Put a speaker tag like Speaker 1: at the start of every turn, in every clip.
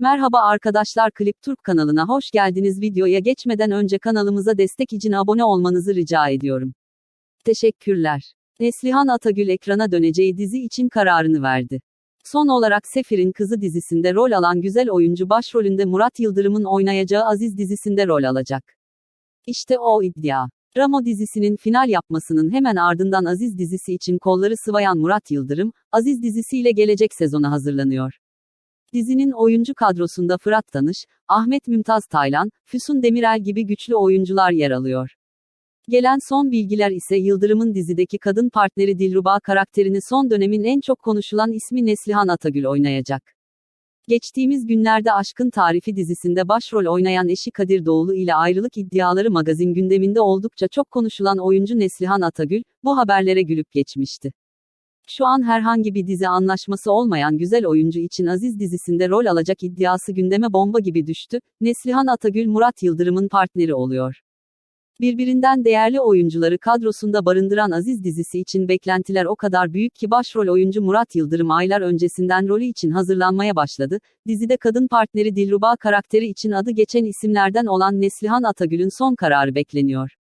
Speaker 1: Merhaba arkadaşlar Klip Türk kanalına hoş geldiniz. Videoya geçmeden önce kanalımıza destek için abone olmanızı rica ediyorum. Teşekkürler. Neslihan Atagül ekrana döneceği dizi için kararını verdi. Son olarak Sefir'in Kızı dizisinde rol alan güzel oyuncu başrolünde Murat Yıldırım'ın oynayacağı Aziz dizisinde rol alacak. İşte o iddia. Ramo dizisinin final yapmasının hemen ardından Aziz dizisi için kolları sıvayan Murat Yıldırım, Aziz dizisiyle gelecek sezona hazırlanıyor. Dizinin oyuncu kadrosunda Fırat Tanış, Ahmet Mümtaz Taylan, Füsun Demirel gibi güçlü oyuncular yer alıyor. Gelen son bilgiler ise Yıldırım'ın dizideki kadın partneri Dilruba karakterini son dönemin en çok konuşulan ismi Neslihan Atagül oynayacak. Geçtiğimiz günlerde Aşkın Tarifi dizisinde başrol oynayan eşi Kadir Doğulu ile ayrılık iddiaları magazin gündeminde oldukça çok konuşulan oyuncu Neslihan Atagül, bu haberlere gülüp geçmişti. Şu an herhangi bir dizi anlaşması olmayan güzel oyuncu için Aziz dizisinde rol alacak iddiası gündeme bomba gibi düştü. Neslihan Atagül Murat Yıldırım'ın partneri oluyor. Birbirinden değerli oyuncuları kadrosunda barındıran Aziz dizisi için beklentiler o kadar büyük ki başrol oyuncu Murat Yıldırım aylar öncesinden rolü için hazırlanmaya başladı. Dizide kadın partneri Dilruba karakteri için adı geçen isimlerden olan Neslihan Atagül'ün son kararı bekleniyor.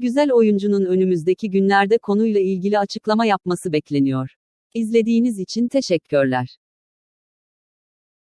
Speaker 1: Güzel oyuncunun önümüzdeki günlerde konuyla ilgili açıklama yapması bekleniyor. İzlediğiniz için teşekkürler.